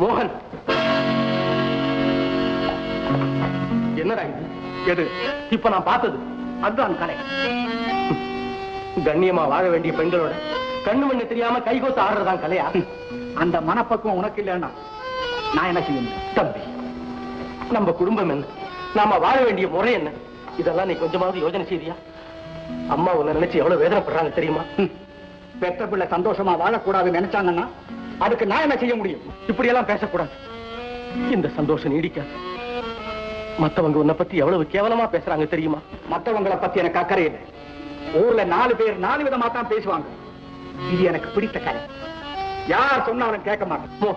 மோகன். என்னடா இது? எது? இப்ப நான் பார்த்தது. அதுதான் கலை. கண்ணியமா வாழ வேண்டிய பெண்களோட கண்ணு மண்ணு தெரியாம கைகோத்து ஆடுறதான் கலையா? அந்த மனப்பக்குவம் உனக்கு இல்லைன்னா நான் என்ன செய்யணும் தம்பி நம்ம குடும்பம் என்ன? நாம வாழ வேண்டிய முறை என்ன? இதெல்லாம் நீ கொஞ்சமாவது யோசனை செய்தியா? அம்மா உன்னை நினைச்சு எவ்வளவு வேதனைப்படுறாங்க தெரியுமா? பெற்ற பிள்ளை சந்தோஷமா வாழக்கூடாதுன்னு நினைச்சாங்கன்னா அதுக்கு நான் என்ன செய்ய முடியும்? இப்படி எல்லாம் பேசக்கூடாது. இந்த சந்தோஷம் நீடிக்காது. மத்தவங்க உன்னை பத்தி எவ்வளவு கேவலமா பேசுறாங்க தெரியுமா? மத்தவங்களை பத்தி எனக்கு அக்கறை இல்லை. ஊர்ல நாலு பேர் நாலு விதமா தான் பேசுவாங்க. இது எனக்கு பிடித்த கலை யார் சொன்னாலும் கேட்க மாட்டேன்.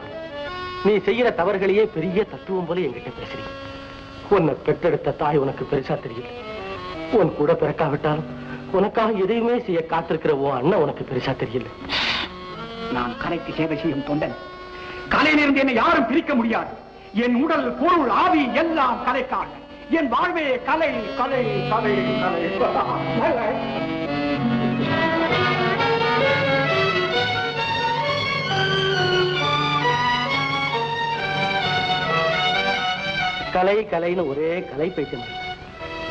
நீ செய்யற தவறுகளையே பெரிய தத்துவம் போல என்கிட்ட பேசுறீங்க. உன்னை பெற்றெடுத்த தாய் உனக்கு பெருசா தெரியல. உன் கூட பிறக்காவிட்டாலும் உனக்காக எதையுமே செய்ய காத்திருக்கிற உன் அண்ணன் உனக்கு பெருசா தெரியல. நான் கலைக்கு சேவை செய்யும் தொண்டன் கலையிலிருந்து என்னை யாரும் பிரிக்க முடியாது. என் உடல் பொருள் ஆவி எல்லாம் கலைக்காக. என் வாழ்வே கலை கலை கலை கலை. கலை கலைன்னு ஒரே கலை பைத்தியம்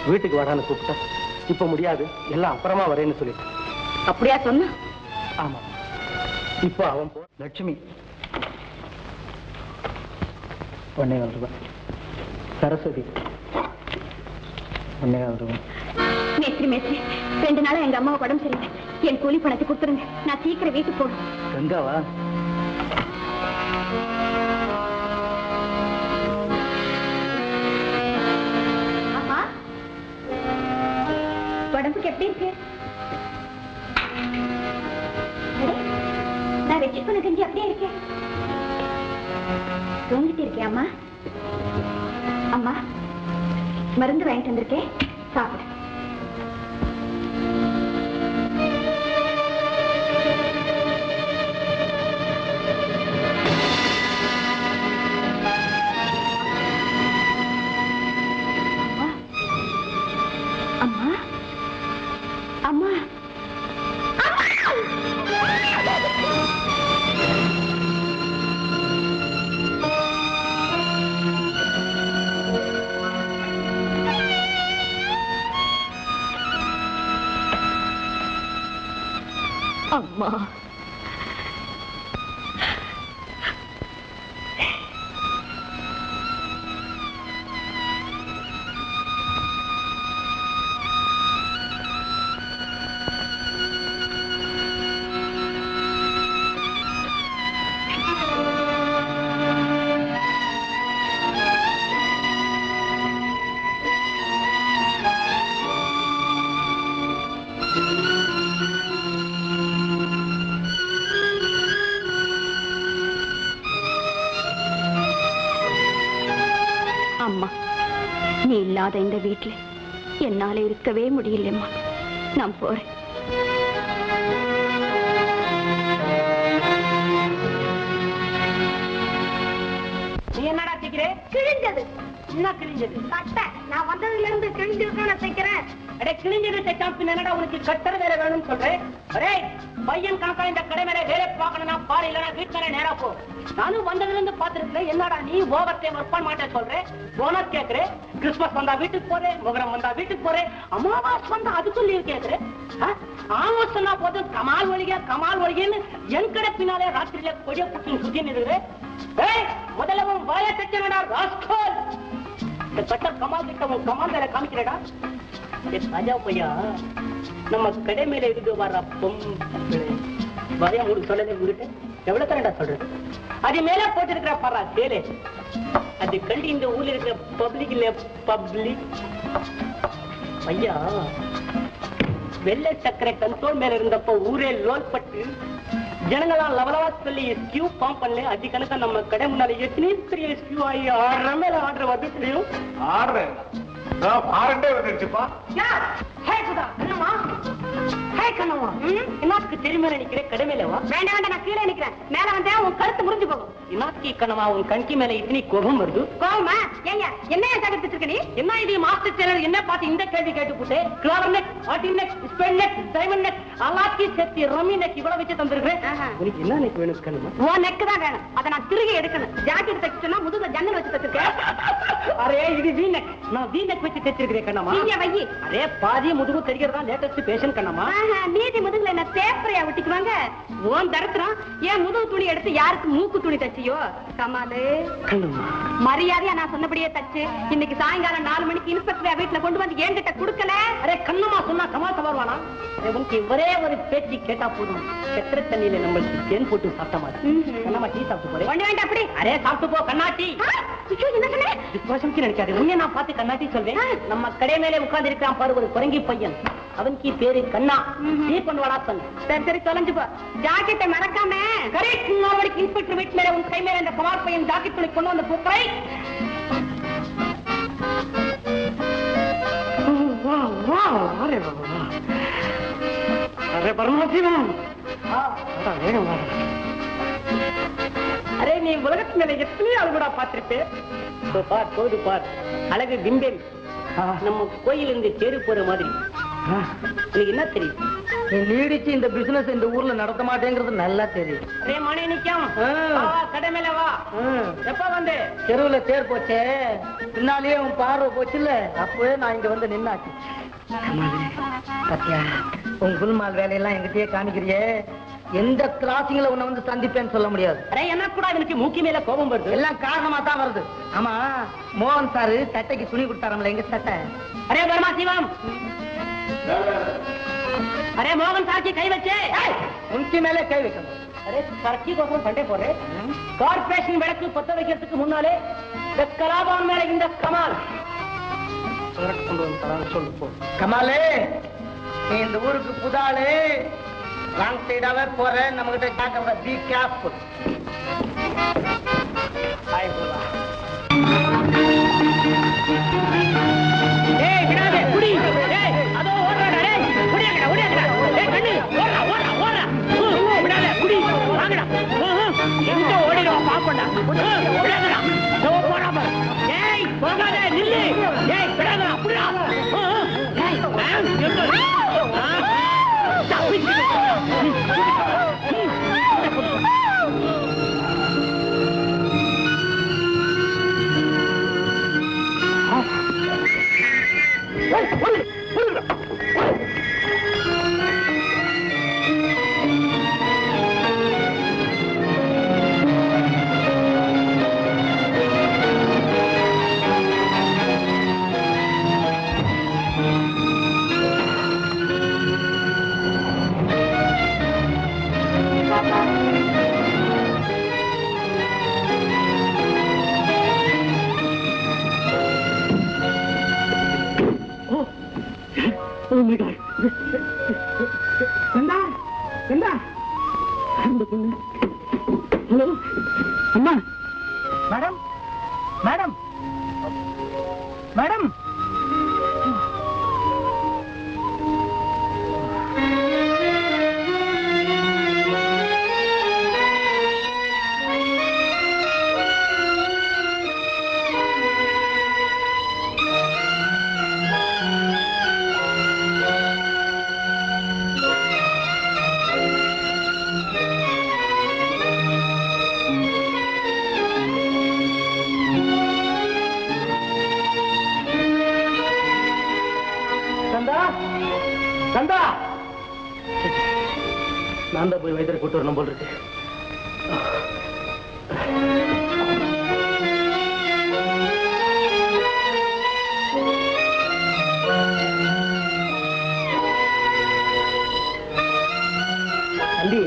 வீட்டுக்கு வரான்னு கூப்பிட்டா இப்ப முடியாது எல்லாம் அப்புறமா வரேன்னு சொல்லிட்டு அப்படியா சொன்ன? ஆமா. இப்போ அவன் போ லட்சுமி. ஒன்னே கால் ரூபாய் சரஸ்வதி. ஒன்னே கால் ரூபாய் மேஸ்திரி மேஸ்திரி ரெண்டு நாளா எங்க அம்மாவுக்கு உடம்பு சரியில்லை. என் கூலி பணத்தை கொடுத்துருங்க. நான் சீக்கிரம் வீட்டுக்கு போகணும். கங்காவா? உடம்புக்கு எப்படி இருக்கு? கற்பனை கஞ்சி அப்படியே இருக்கேன் தூங்கிட்டு இருக்கேன் அம்மா? அம்மா மருந்து வாங்கிட்டு வந்திருக்கேன் என்னால இருக்கவே முடியலம்மா. நான் போறேன். என்னடா தைக்கிறே கிழிஞ்சது. என்ன கிழிஞ்சது? சட்டை. நான் வந்ததுல இருந்து கிழிஞ்சது நான் தைக்கிறேன். அடே கிழிஞ்சது தைச்சா என்னடா உனக்கு கட்டற வேலை வேணும்னு சொல்றேன். அரே பையன் கணக்கா இந்த கடை மேல வேலை பார்க்கணும்னா பாரு இல்லனா வீட்டு நேரா போ. நானும் வந்ததுல இருந்து பாத்துருக்கேன் என்னடா நீ ஓவர் டைம் ஒர்க் பண்ண மாட்டேன் சொல்றேன். போனஸ் கேக்குறேன். கிறிஸ்துமஸ் வந்தா வீட்டுக்கு போறேன் முகரம் வந்தா வீட்டுக்கு போறேன் அமாவாசை வந்தா அதுக்கும் லீவ் கேக்குறேன் ஆமாம் சொன்னா போதும் கமால் ஒழிக கமால் ஒழிகன்னு என் கடை பின்னாலே ராத்திரியில கொடிய புட்டு முதல்ல வாய இந்த கமால் கிட்ட உன் கமால் வேலை காமிக்கிறடா. ராஜா பையா நம்ம கடை மேல இருந்து வர பொம்பளை. வரையா உங்களுக்கு சொல்லல உங்ககிட்ட? எவ்வளவு தரடா சொல்றேன். அது மேல போட்டிருக்கிற பாரா சேலே அது கண்டி இந்த ஊர்ல இருக்கிற பப்ளிக் இல்ல பப்ளிக் ஐயா வெள்ளை சக்கரை கண்ட்ரோல் மேல இருந்தப்போ ஊரே லோல் பட்டு ஜனங்களாம் லவலவா சொல்லி ஸ்கியூ ஃபார்ம் பண்ணல அது கணக்கா நம்ம கடை முன்னால எத்தனை பெரிய ஸ்கியூ ஆகி ஆடுற மேல ஆடுற வந்து தெரியும்? ஆடுறேன் நான் பாருண்டே வந்துருச்சுப்பா. என்னத்துக்கு தெரியுமே நிக்கிறேன் கடமையில வா வேண்டாம் வேண்டாம் நான் கீழே நிக்கிறேன். மேல வந்தா உன் கழுத்து முறிஞ்சு போகும். என்னத்துக்கு கண்ணம்மா உன் கண்கி மேல இத்தனை கோபம் வருது? கோவமா ஏங்க என்ன வச்சிருக்க நீ? என்ன இது மாஸ்டர் சேனல் என்ன பார்த்து இந்த கேள்வி கேட்டு போட்டு கிளாவர் நெக் ஆட்டின் neck spade neck diamond neck எல்லாத்தையும் சேர்த்து ரம்மி நெக் இவ்வளவு வச்சு தந்திருக்கிறேன். உனக்கு என்ன நெக் வேணும் கண்ணுமா? உன் நெக்கு தான் வேணும். அதை நான் திருகி எடுக்கணும். ஜாக்கெட் தைக்க சொன்னா முதுகுல ஜன்னல் வச்சு தச்சிருக்கேன். அரே இது வி நெக் நான் வி நெக் வச்சு தைச்சிருக்கிறேன் அரே பாதி முதுகு தெரிகிறதா? Latest fashion Kannamma. ஆஹா, மீதி முதுகுல என்ன பேப்பரையா ஒட்டிக்குவாங்க உன் தரத்துறோம் ஏன் முதுகு துணி எடுத்து யாருக்கு மூக்கு துணி தச்சியோ? கமாலு. மரியாதையா நான் சொன்னபடியே தச்சு. இன்னைக்கு சாயங்காலம் நாலு மணிக்கு இன்ஸ்பெக்டர் வீட்டுல கொண்டு வந்து என்கிட்ட கொடுக்கல. அரே கண்ணம்மா சொன்னா கமால் வருவானா உனக்கு ஒரே ஒரு பேச்சு கேட்டா போதும். செத்திர தண்ணியில நம்மளுக்கு தேன் போட்டு சாப்பிட்ட மாதிரி. ம்ஹும். கண்ணம்மா டீ சாப்பிட்டு போறேன் வேண்டாம் அப்படி. அரே சாப்பிட்டு போ கண்ணாட்டி ஆ, விசுவாசம்க்கு நினைக்காது. உன்னை நான் பார்த்து கண்ணாட்டி சொல்வேன். நம்ம கடை மேலே உட்கார்ந்து இருக்கிறான் பாரு ஒரு குரங்கி பையன். அவனுக்கு பேரு கண்ணா. ம்ஹும். டீ கொண்டு வாடா சொன்ன சரி சரி தொலைஞ்சு போ. ஜாக்கெட்டை மறக்காம. கரெக்ட் நாளைக்கு இன்ஸ்பெக்டர் வீட்டு மேல உன் கை மேல இந்த குமார் பையன் ஜாக்கெட் துணி கொண்டு வந்து பூக்களை. அரே பரமசிவம். அரே நீ உலகத்து மேல எத்தனையோ அழகுடா பார்த்திருப்பேன் பார் போது பார். அழகு பிம்பேரி நம்ம கோயில் இருந்து தேடி போற மாதிரி. உனக்கு என்ன தெரியும்? நீ நீடிச்சு இந்த பிசினஸ் இந்த ஊர்ல நடத்த மாட்டேங்கிறது நல்லா தெரியும். அரே மணி நிக்கம் ஆ. வா, எப்ப வந்து? தெருவுல தேர் போச்சே. பின்னாலேயே உன் பார்வை போச்சுல்ல? அப்பவே நான் இங்க வந்து நின்னாச்சு. சத்யா உன் குல்மால் வேலையெல்லாம் எங்கிட்டயே காணிக்கிறியே எந்த கிராசிங்ல உன்னை வந்து சந்திப்பேன்னு சொல்ல முடியாது. அரே என்ன கூட எனக்கு மூக்கி மேல கோபம் வருது? எல்லாம் காரணமா தான் வருது. ஆமா மோகன் சாரு சட்டைக்கு துணி கொடுத்தாரம்ல எங்க சட்டை? அரே பர்மா சிவம்? அரே மோகன் சாட்சி கை வச்சே. உன்கி மேலே கை வைக்கணும். அரே சரக்கி கோசம் சண்டை போடுறேன் கார்பரேஷன் விளக்கு பத்த வைக்கிறதுக்கு முன்னாலே இந்த மேல இந்த கமால். சொல்லு போ. கமாலே நீ இந்த ஊருக்கு புதாளு ராங் சைடாவே போற நம்ம கிட்ட ஜாக்கிரதை பி கேர்ஃபுல் ஹாய் போலா ஏய் விடாதே குடி. ஏய் அதோ ஓடுறடா டேய் குடியாங்கடா ஓடியாங்கடா. ஏய் கண்ணு ஓடுறா ஓடுறா ஓடுறா. ஹம், விடாதே குடி. வாங்கடா. ஹம், ஹம், எங்க ஓடிடுவா பாப்பண்டா விடாதடா. இதோ போறா பாரு. ஏய் போகாதே நில்லு. ஏய் விடாதடா புடிடா ஹம், ஹம். ஏய் மேம் எங்க? Oh, we can't. அம்மா. மேடம். மேடம். மேடம். போய் வைத்தியர் கூட்டு வரணும் போல் இருக்கு. தம்பி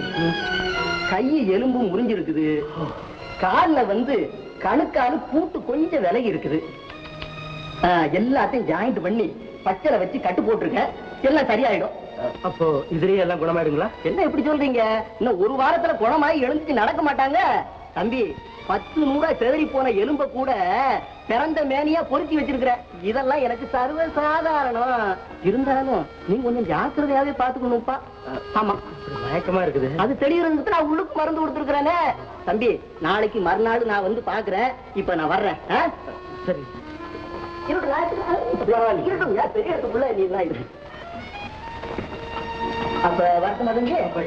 கை எலும்பும் முறிஞ்சிருக்குது. கால்ல வந்து கணுக்காலு பூட்டு கொஞ்சம் விலகி இருக்குது. எல்லாத்தையும் ஜாயிண்ட் பண்ணி பச்சளை வச்சு கட்டு போட்டிருக்கேன் எல்லாம் சரியாயிடும். அப்போ இதுலயே எல்லாம் குணமாயிடுங்களா? என்ன இப்படி சொல்றீங்க? இன்னும் ஒரு வாரத்துல குணமாயி எழுந்துச்சு நடக்க மாட்டாங்க. தம்பி பத்து நூறா செதறி போன எலும்ப கூட பிறந்த மேனியா பொருத்தி வச்சிருக்கிற. இதெல்லாம் எனக்கு சர்வ சாதாரணம் இருந்தாலும் நீங்க கொஞ்சம் ஜாக்கிரதையாவே பாத்துக்கணும்ப்பா. ஆமா. மயக்கமா இருக்குது. அது தெளிவுறதுக்கு நான் உள்ளுக்கு மருந்து கொடுத்துருக்கிறேனே. தம்பி நாளைக்கு மறுநாள் நான் வந்து பாக்குறேன். இப்ப நான் வர்றேன்? சரி. இருக்கட்டும், ஏன் பெரிய இடத்துக்குள்ள நீ இரு. அப்ப வரட்டும் மதங்க என்னம்மா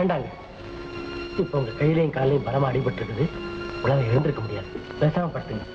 வேண்டாங்க. இப்ப உங்க கையிலையும் காலையும் பலமா அடிபட்டு இருக்குது உங்களால எழுந்திருக்க முடியாது. பேசாம படுத்துங்க.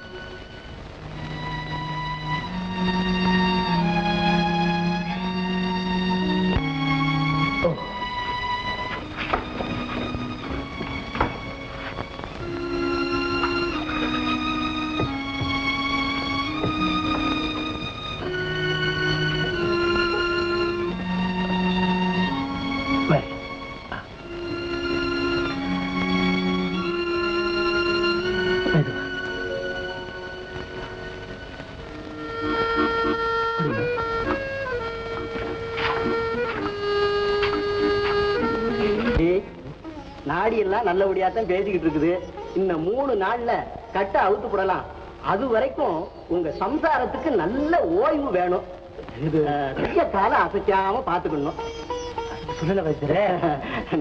நாடி எல்லாம் நல்லபடியா தான் பேசிக்கிட்டு இருக்குது. இன்னும் மூணு நாள்ல கட்ட அவுத்து போடலாம். அது வரைக்கும் உங்க சம்சாரத்துக்கு நல்ல ஓய்வு வேணும். இது அஹ், கைய காலை அசைக்காம பாத்துக்கணும் சொல்லல வைத்தியரே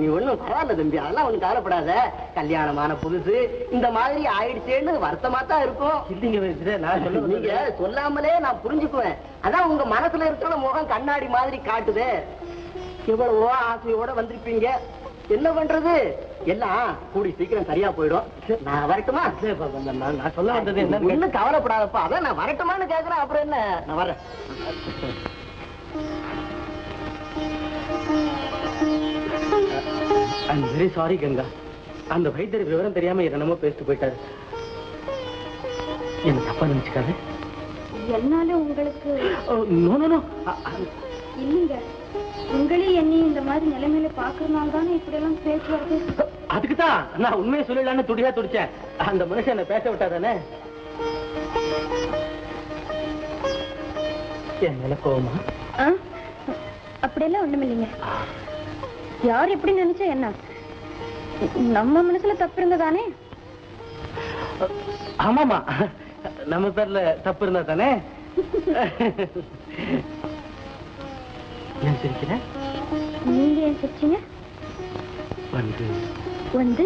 நீ ஒண்ணும் பரவாயில்ல தம்பி. அதெல்லாம் ஒண்ணும் கவலைப்படாத. கல்யாணமான புதுசு இந்த மாதிரி ஆயிடுச்சேன்னு வருத்தமா தான் இருக்கும். இல்லைங்க வைத்தியரே நான் சொல்ல நீங்க சொல்லாமலே நான் புரிஞ்சுக்குவேன். அதான் உங்க மனசுல இருக்கிற முகம் கண்ணாடி மாதிரி காட்டுதே. எவ்வளவோ ஆசையோட வந்திருப்பீங்க. என்ன பண்றது? எல்லாம் கூடி சீக்கிரம் சரியா போயிடும். நான் வரட்டுமா? நான் சொல்ல வந்தது என்னன்னு ஒண்ணும் கவலைப்படாதப்பா. அதான் நான் வரட்டுமான்னு கேக்குறேன். அப்புறம் என்ன? நான் வரேன் ஐம் வெரி சாரி கங்கா. அந்த வைத்தியர் விவரம் தெரியாம என்னமோ பேசிட்டு போயிட்டாரு. என்ன தப்பா நினைச்சுக்காது? என்னால உங்களுக்கு நோ நோ நோ இல்லைங்க. உங்களையும் என்னையும் இந்த மாதிரி நிலைமையில பாக்குறதுனால தானே இப்படி எல்லாம் பேச்சு வருது? அதுக்கு தான் நான் உண்மையை சொல்லலான்னு துடியா துடிச்சேன். அந்த மனுஷன் என்ன பேச விட்டாதானே? என் மேல கோவமா? அப்படியெல்லாம் ஒண்ணும் இல்லைங்க யார் எப்படி நினைச்சா என்ன? நம்ம மனசுல தப்பு இருந்ததானே? ஆமாமா நம்ம பேர்ல தப்பு இருந்தா தானே ஏன் சிரிக்கிற? நீங்க ஏன் சிரிச்சீங்க? வந்து. வந்து?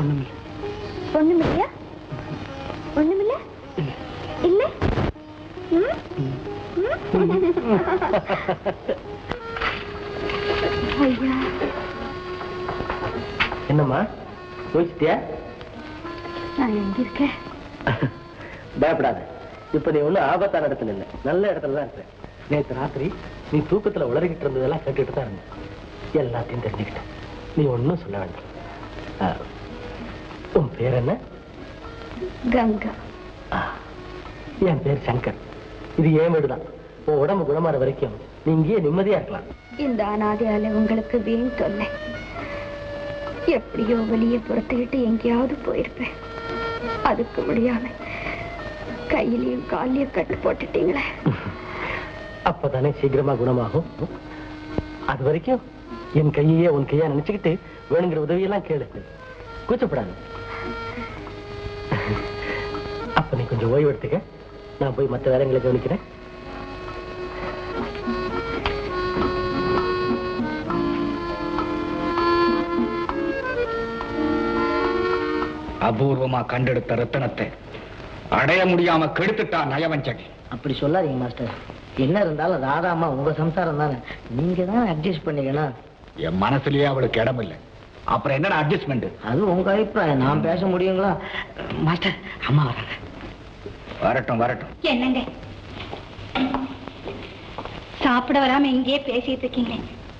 ஒண்ணுமில்லை. ஒண்ணுமில்லையா? ஒண்ணுமில்ல? இல்ல. என்னம்மா? யோசிச்சிட்டியா? நான் எங்க இருக்கேன்? பயப்படாத. இப்ப நீ ஒண்ணும் ஆபத்தான இடத்துல இல்ல. நல்ல இடத்துல தான் இருக்க நேத்து ராத்திரி நீ தூக்கத்துல உளறிக்கிட்டு இருந்ததெல்லாம் கேட்டுட்டு தான் இருந்த எல்லாத்தையும் தெரிஞ்சுக்கிட்டேன். நீ ஒண்ணும் சொல்ல வேண்டாம். உன் பேர் என்ன? கங்கா. என் பேர் சங்கர். இது ஏன் வீடுதான் உன் உடம்பு குணமாற வரைக்கும் நீ இங்கேயே நிம்மதியா இருக்கலாம். இந்த அனாதையால உங்களுக்கு வீண் தொல்லை. எப்படியோ வெளியே புறத்துக்கிட்டு எங்கேயாவது போயிருப்பேன். அதுக்கு முடியாம கையிலையும் காலையும் கட்டு போட்டுட்டீங்களே. அப்பதானே சீக்கிரமா குணமாகும்? அது வரைக்கும் என் கையே உன் கையா நினைச்சுக்கிட்டு வேணுங்கிற உதவியெல்லாம் கேளு. கூச்சப்படாது. அப்ப நீ கொஞ்சம் ஓய்வு எடுத்துக்க. நான் போய் மற்ற வேலைங்களை கவனிக்கிறேன். அபூர்வமா கண்டெடுத்த ரத்தனத்தை அடைய முடியாம கெடுத்துட்டான் நயவஞ்சகி. அப்படி சொல்லாதீங்க மாஸ்டர். என்ன இருந்தாலும் ராதாமா உங்க சம்சாரம் தானே. நீங்க தான் அட்ஜஸ்ட் பண்ணிக்கணும். என் மனசுலயே அவளுக்கு இடம் இல்லை. அப்புறம் என்னடா அட்ஜஸ்ட்மெண்ட் அது உங்க அபிப்பிராயம். நான் பேச முடியுங்களா? மாஸ்டர் அம்மா வராங்க. வரட்டும் வரட்டும். என்னங்க? சாப்பிட வராம இங்கேயே பேசிட்டு இருக்கீங்க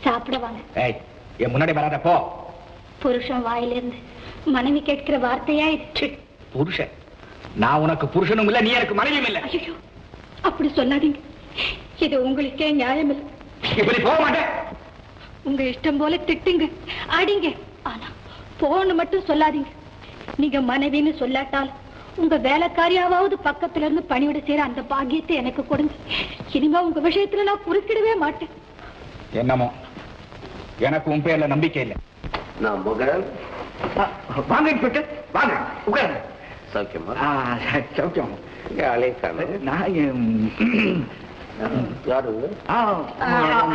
சாப்பிட வாங்க. ஏய் என் முன்னாடி வராத போ. புருஷன் வாயிலிருந்து மனைவி கேட்கிற வார்த்தையா புருஷன். நான் உனக்கு புருஷனும் இல்ல நீ எனக்கு மனைவியும் இல்ல. ஐயோ அப்படி சொல்லாதீங்க. இது உங்களுக்கே நியாயம் இல்லை இப்ப நீ போக மாட்டேன். உங்க இஷ்டம் போல திட்டுங்க அடிங்க. ஆனா போன்னு மட்டும் சொல்லாதீங்க. நீங்க மனைவின்னு சொல்லாட்டால் உங்க வேலைக்காரியாவது பக்கத்துல இருந்து பணிவிட செய்யற அந்த பாக்கியத்தை எனக்கு கொடுங்க. இனிமே உங்க விஷயத்துல நான் குறுக்கிடவே மாட்டேன். என்னமோ? எனக்கு உன் பேர்ல நம்பிக்கை இல்லை. நான் முகன். வாங்க வாங்க உட்காருங்க. யாரு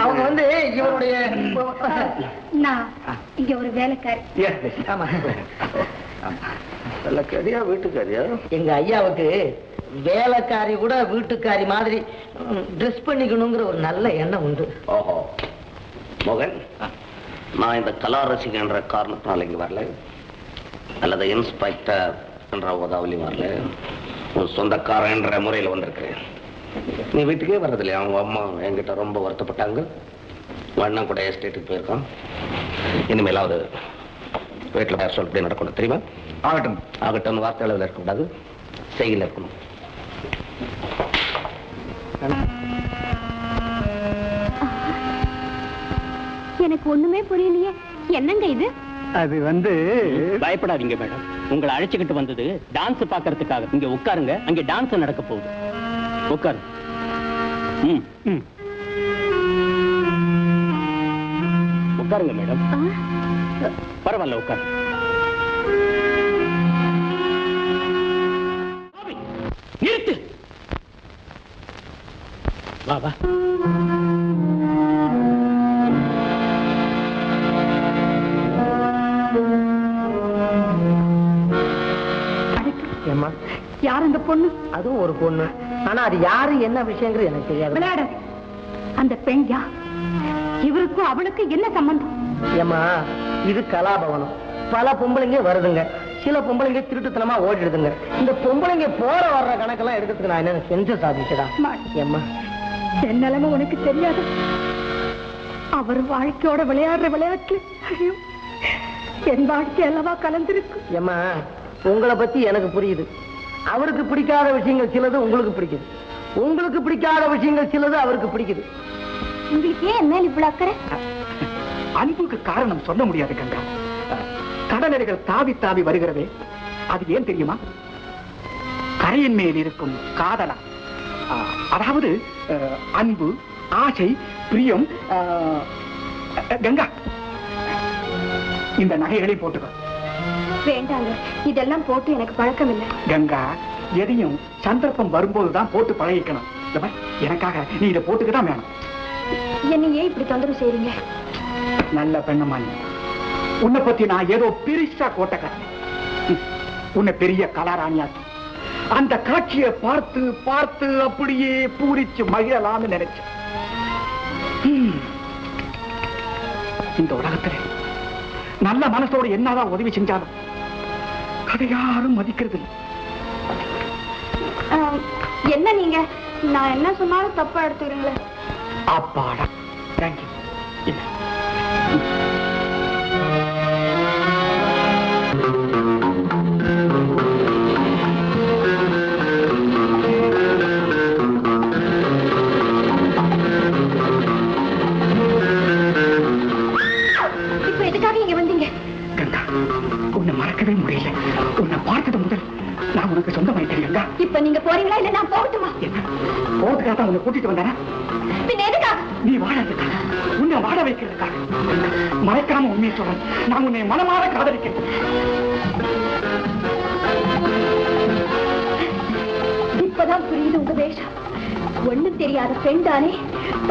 அவங்க வந்து இவருடைய நான் இங்க ஒரு வேலைக்காரி. ஆமா. வெள்ளக்காரியா வீட்டுக்காரியா? எங்க ஐயாவுக்கு வேலைக்காரி கூட வீட்டுக்காரி மாதிரி ட்ரெஸ் பண்ணிக்கணுங்கிற ஒரு நல்ல எண்ணம் உண்டு. ஓஹோ. மோகன் நான் இந்த கலா ரசிகன்ற காரணத்தினால இங்க வரல. அல்லது இன்ஸ்பெக்டர் என்ற உதவிலையும் வரல உன் சொந்தக்காரன் என்ற முறையில் வந்திருக்கிறேன் நீ வீட்டுக்கே வர்றதில்லையா? அவங்க அம்மா என்கிட்ட ரொம்ப வருத்தப்பட்டாங்க. அண்ணன் கூட எஸ்டேட்டுக்கு போயிருக்கான். இனிமேலாவது வீட்டில் வேறு சொல்லப்படி நடக்கணும் தெரியுமா? ஆகட்டும். ஆகட்டும் வார்த்தை அளவில் இருக்கக்கூடாது. செய்கையில் இருக்கணும். எனக்கு ஒண்ணுமே புரியலையே. என்னங்க இது? அது வந்து பயப்படாதீங்க மேடம். உங்களை அழைச்சுக்கிட்டு வந்தது டான்ஸ் பார்க்கறதுக்காக. இங்க உட்காருங்க. அங்க டான்ஸ் நடக்க போகுது. உட்காரு. ம். ம். உட்காருங்க மேடம். பரவாயில்ல உட்காரு. அதுவும் ஒரு பொண்ணு. ஆனா அது யாரு என்ன விஷயங்கிறது எனக்கு தெரியாது. விளையாட. அந்த பெண் யா? இவருக்கும் அவளுக்கு என்ன சம்பந்தம்? ஏம்மா இது கலாபவனம். பல பொம்பளைங்க வருதுங்க. சில பொம்பளைங்க திருட்டுத்தனமா ஓடிடுதுங்க. இந்த பொம்பளைங்க போற வர்ற கணக்கெல்லாம் எடுக்கிறதுக்கு நான் என்ன செஞ்ச சாதிச்சதா. ஏம்மா. என் நிலைமை உனக்கு தெரியாது. அவர் வாழ்க்கையோட விளையாடுற விளையாட்டு ஐயோ என் வாழ்க்கை அல்லவா கலந்திருக்கு? ஏம்மா உங்களை பத்தி எனக்கு புரியுது. அவருக்கு பிடிக்காத விஷயங்கள் சிலது உங்களுக்கு பிடிக்குது. உங்களுக்கு பிடிக்காத விஷயங்கள் சிலது அவருக்கு பிடிக்குது. உங்களுக்கு ஏன் என் மேல் இவ்வளவு அக்கறை? அன்புக்கு காரணம் சொல்ல முடியாது கங்கா. கடலறைகள் தாவி தாவி வருகிறதே அது ஏன் தெரியுமா? கரையின் மேல் இருக்கும் காதலா. அதாவது அன்பு ஆசை பிரியம் கங்கா. இந்த நகைகளை போட்டுக்கோ. வேண்டாங்க இதெல்லாம் போட்டு எனக்கு பழக்கம் இல்லை கங்கா எதையும் சந்தர்ப்பம் வரும்போது தான் போட்டு பழகிக்கணும். எனக்காக நீ இதை போட்டுக்க தான் வேணும். என்னை ஏன் இப்படி தொந்தரவு செய்றீங்க? நல்ல பெண்ணம்மா நீ உன்னை பத்தி நான் ஏதோ பெருசா கோட்டை கட்டினேன் உன்னை பெரிய கலாராணியாக்கி. அந்த காட்சியை பார்த்து பார்த்து அப்படியே பூரிச்சு மகிழலாம்னு நினைச்சேன். இந்த உலகத்துல நல்ல மனசோட என்னதான் உதவி செஞ்சாலும் அதை யாரும் மதிக்கிறது என்ன நீங்க? நான் என்ன சொன்னாலும் தப்பா எடுத்துக்கிறீங்களே. அப்பாடா. தேங்க்யூ இல்லை உனக்கு சொந்தமாயிட்டேன் கங்கா இப்ப நீங்க போறீங்களா இல்ல நான் போகட்டுமா? போறதுக்காக தான் உன்னை கூட்டிட்டு எதுக்காக? நீ வாழறதுக்காக. உன்னை வாழ வைக்கிறதுக்காக. மறைக்காம உண்மையை சொல்றேன். நான் உன்னை மனமாற காதலிக்கிறேன். இப்பதான் புரியுது உங்க வேஷம். ஒண்ணும் தெரியாத பெண் தானே.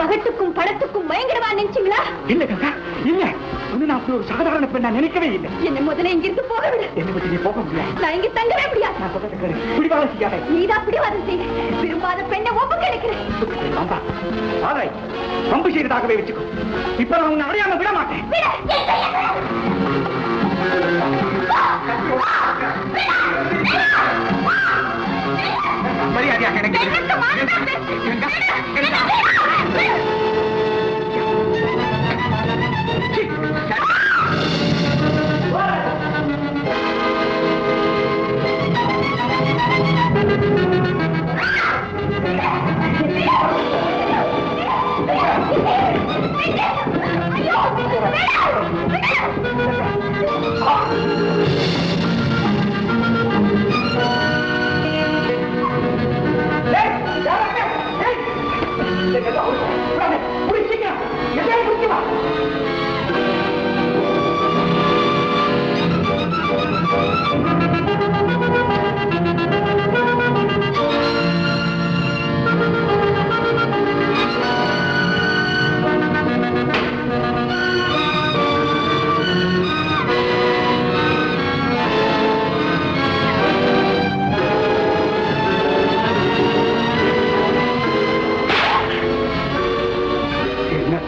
பகட்டுக்கும் பணத்துக்கும் பயங்கரமா நினைச்சீங்களா? இல்ல கங்கா இல்ல. ஒண்ணு நான் அப்படி ஒரு சாதாரண பெண்ணா நினைக்கவே இல்லை. என்ன முதல்ல இங்கிருந்து போக விடு. என்னை விட்டு நீ போக முடியாது. நான் இங்க தங்கவே முடியாது. நான் சொல்றது கேளு பிடிவாதம் செய்யாத. நீதான் பிடிவாதம் செய்ய விரும்பாத பெண்ணை ஒப்பு கிடைக்கிறேன் மாம்பா பாதை பம்பு செய்ததாகவே வச்சுக்கோ. இப்ப நான் உன்னை அடையாம விட மாட்டேன். மரியாதையாக எனக்கு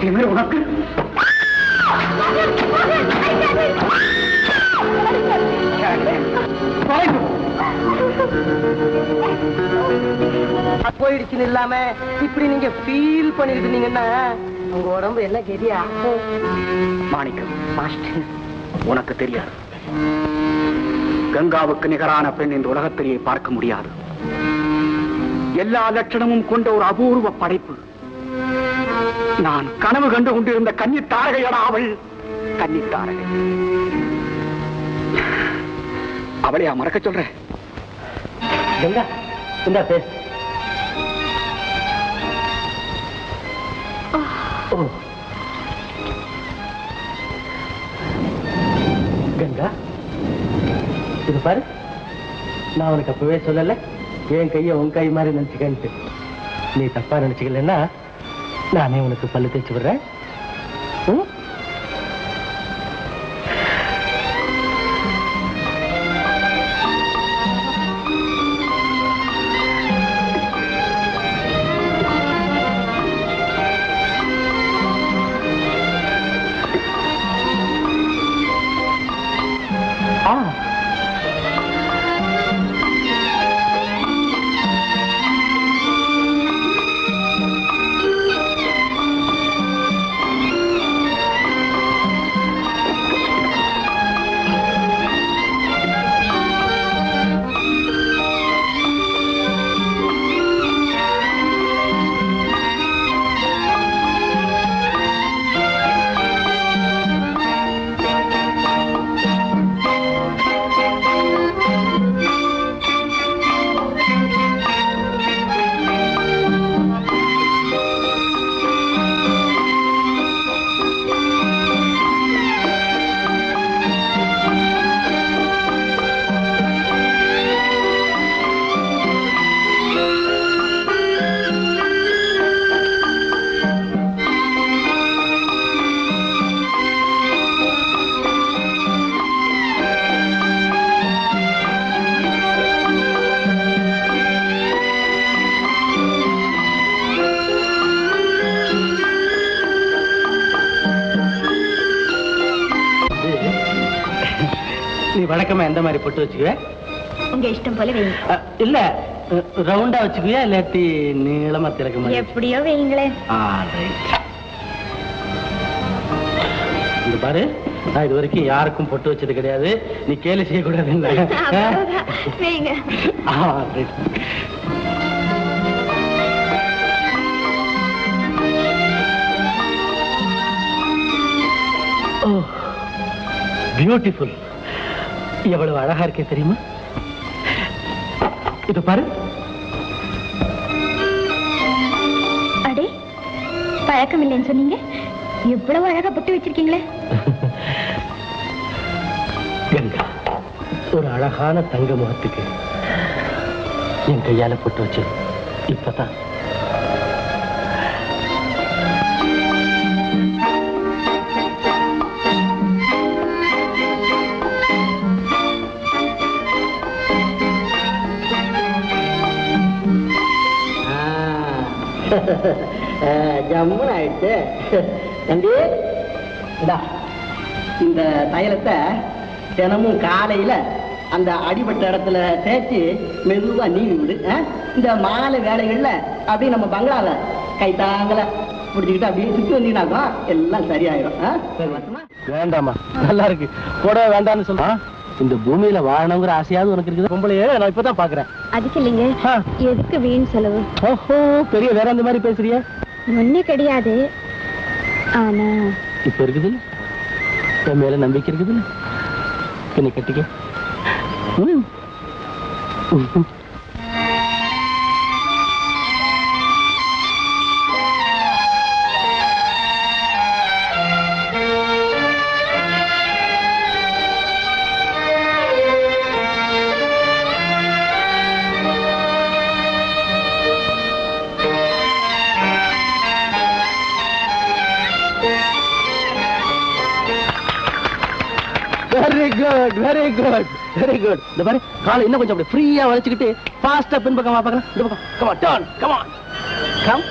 திமிரு உனக்கு. போயிடுச்சுன்னு இல்லாம இப்படி நீங்க ஃபீல் பண்ணிட்டு இருந்தீங்கன்னா உங்க உடம்பு என்ன கெதியா? மாணிக்கம் மாஸ்டர் உனக்கு தெரியாது. கங்காவுக்கு நிகரான பெண் இந்த உலகத்திலேயே பார்க்க முடியாது. எல்லா லட்சணமும் கொண்ட ஒரு அபூர்வ படைப்பு. நான் கனவு கண்டு கொண்டிருந்த கன்னி தாரகையடா அவள். கன்னி தாரகை. அவளையா மறக்க சொல்றேன். கங்கா இந்த பேசு கங்கா இது பாரு. நான் உனக்கு அப்பவே சொல்லல. என் கைய உன் கை மாதிரி நினைச்சுக்கன்ட்டு. நீ தப்பா நினைச்சுக்கலன்னா நானே உனக்கு பல்லு தேய்ச்சி விடுறேன் ம்? மாதிரி பொட்டு வச்சுக்குவே. உங்க இஷ்டம் போல வைங்க. இல்ல ரவுண்டா வச்சுக்குவியா இல்லாட்டி நீளமா திறக்க மாதிரி? எப்படியோ right. இந்த பாரு நான் இது வரைக்கும் யாருக்கும் பொட்டு வச்சது கிடையாது. நீ கேலி செய்யக்கூடாது பியூட்டிஃபுல் எவ்வளவு அழகா இருக்கே தெரியுமா? இது பாரு. அடே பழக்கம் இல்லைன்னு சொன்னீங்க. எவ்வளவு அழகா பொட்டு வச்சிருக்கீங்களே. கங்கா ஒரு அழகான தங்க முகத்துக்கு என் கையால பொட்டு வச்சு இப்பதான். ஜம்முன்னு ஆயிடுச்சு தம்பி இந்தா இந்த தைலத்தை தினமும் காலையில அந்த அடிபட்ட இடத்துல தேய்ச்சி மெதுவா நீவி விடு? இந்த மாலை வேலைகள்ல அப்படியே நம்ம பங்களால கை தாங்கல. பிடிச்சிக்கிட்டு அப்படியே சுத்தி வந்தீங்கன்னாக்கா எல்லாம் சரியாயிடும்? வேண்டாமா நல்லா இருக்கு. போட வேண்டாம்னு சொல்றா இந்த பூமியில வாழணுங்கிற ஆசையாவது உனக்கு இருக்குது. பொம்பளையே நான் இப்பதான் பாக்குறேன். அதுக்கு இல்லைங்க. எதுக்கு வீண் செலவு? ஓஹோ பெரிய வேற அந்த மாதிரி பேசுறிய. ஒண்ணு கிடையாது. ஆனா இப்ப இருக்குது? என் மேல நம்பிக்கை இருக்குது? என்னை கட்டிக்க. Good very good very good இந்த பாரு காலை இன்னும் கொஞ்சம் அப்படி ஃப்ரீயா வளைச்சுக்கிட்டு ஃபாஸ்டா பின்பக்கம் வா பார்க்கலாம் இந்த பக்கம் come on turn come on come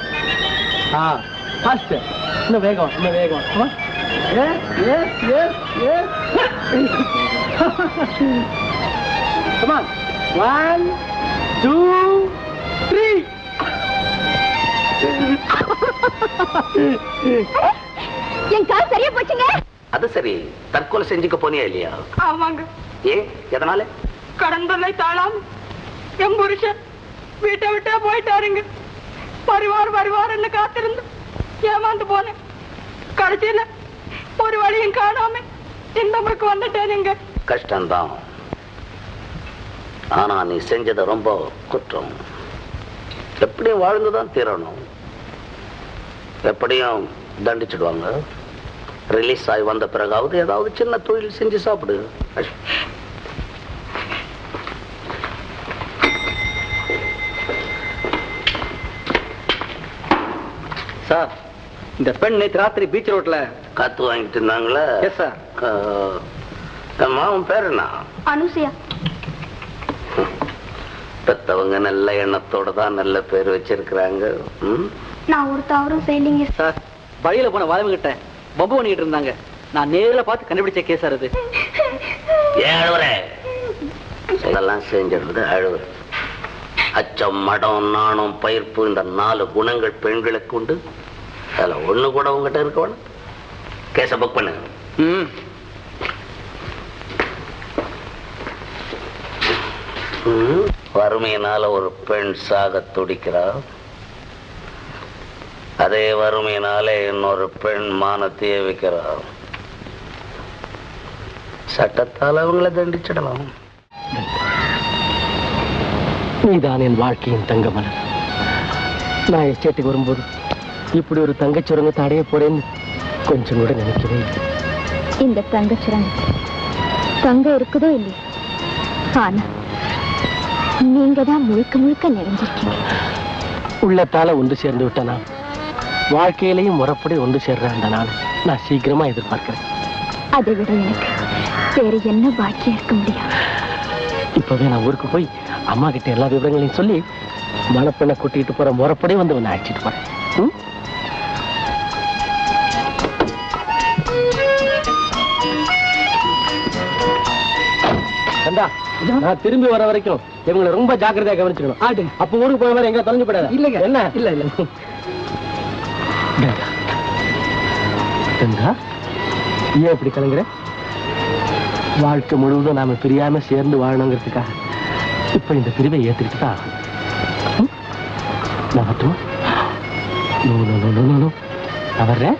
ah fast இன்னும் வேகம் இன்னும் வேகம் come on. Yes, yes, yes, yes. Come on. One, two, three. என் கால் சரியா போச்சுங்க அது சரி. தற்கொலை செஞ்சுக்க போனியா இல்லையா? ஆமாங்க. ஏன் எதனால? கடந்தலை தாழாம என் புருஷன் வீட்டை விட்டே போயிட்டாருங்க. வருவார் வருவார்னு காத்திருந்து ஏமாந்து போனேன். கடைசியில ஒரு வழியும் காணாம இந்த முறைக்கு வந்துட்டேனுங்க. கஷ்டம்தான். ஆனா நீ செஞ்சது ரொம்ப குற்றம். எப்படியும் வாழ்ந்துதான் தீரணும். எப்படியும் தண்டிச்சிடுவாங்க. ரிலீஸ் ஆகி வந்த பிறகாவது ஏதாவது சின்ன தொழில் செஞ்சு சாப்பிடு. சார் இந்த பெண் நேற்று ராத்திரி பீச் ரோட்ல காத்து வாங்கிட்டு இருந்தாங்களே? எஸ் சார் அம்மா உன் பேர் என்ன? அனுசியா. பெத்தவங்க நல்ல எண்ணத்தோட தான் நல்ல பேர் வச்சிருக்கிறாங்க? நான் ஒரு தவறும் செய்யலைங்க சார் வழியில போன கிட்ட பம்பு பண்ணிட்டு இருந்தாங்க. நான் நேர்ல பார்த்து கண்டுபிடிச்ச கேஸ் அது இதெல்லாம் செஞ்சிருந்தது அழுவுற அச்சம் மடம் நாணம் பயிர்ப்பு இந்த நாலு குணங்கள் பெண்களுக்கு உண்டு. அதுல ஒண்ணு கூட உங்ககிட்ட இருக்க வேணும். கேஸ புக் பண்ணு. ம். வறுமையினால ஒரு பெண் சாக துடிக்கிறா அதே வறுமையினால இன்னொரு பெண் மானத்தையே வைக்கிறா சட்டத்தால் அவங்கள தண்டிச்சிடலாம். நீதான் என் வாழ்க்கையின் தங்க மலர் நான் எஸ்டேட்டுக்கு வரும்போது இப்படி ஒரு தங்கச் சுரங்கத்தை அடைய போறேன்னு கொஞ்சம் கூட நினைக்கவே இல்லை. இந்த தங்க சுரங்கத்தில் தங்கம் இருக்குதோ இல்லையோ? ஆனா நீங்க தான் முழுக்க முழுக்க நிறைஞ்சிருக்கீங்க. உள்ளத்தால ஒன்று சேர்ந்து விட்ட நான் வாழ்க்கையிலையும் முறப்படி ஒன்று சேர்ற அந்த நாள். நான் சீக்கிரமா எதிர்பார்க்கிறேன். அதை விட எனக்கு வேற என்ன பாக்கியம் இருக்க முடியும்? இப்பவே நான் ஊருக்கு போய் அம்மா கிட்ட எல்லா விவரங்களையும் சொல்லி மணப்பெண்ணை கூட்டிட்டு போற முறப்படி வந்து உன்னை அழைச்சிட்டு போறேன். நான் திரும்பி வர வரைக்கும் இவங்களை ரொம்ப ஜாக்கிரதையா கவனிச்சுக்கணும். ஆடு. அப்ப ஊருக்கு போற மாதிரி எங்க தொலைஞ்சு போடாத இல்லங்க. என்ன? இல்ல இல்ல. கங்கா. கங்கா ஏன் இப்படி கலங்குற வாழ்க்கை முழுவதும் நாம பிரியாம சேர்ந்து வாழணுங்கிறதுக்காக இப்ப இந்த பிரிவை ஏத்துக்கிட்டு தான் ஆகணும். ம்? நான் வரட்டுமா? No, no, no, no, no, no. நான் வர்றேன்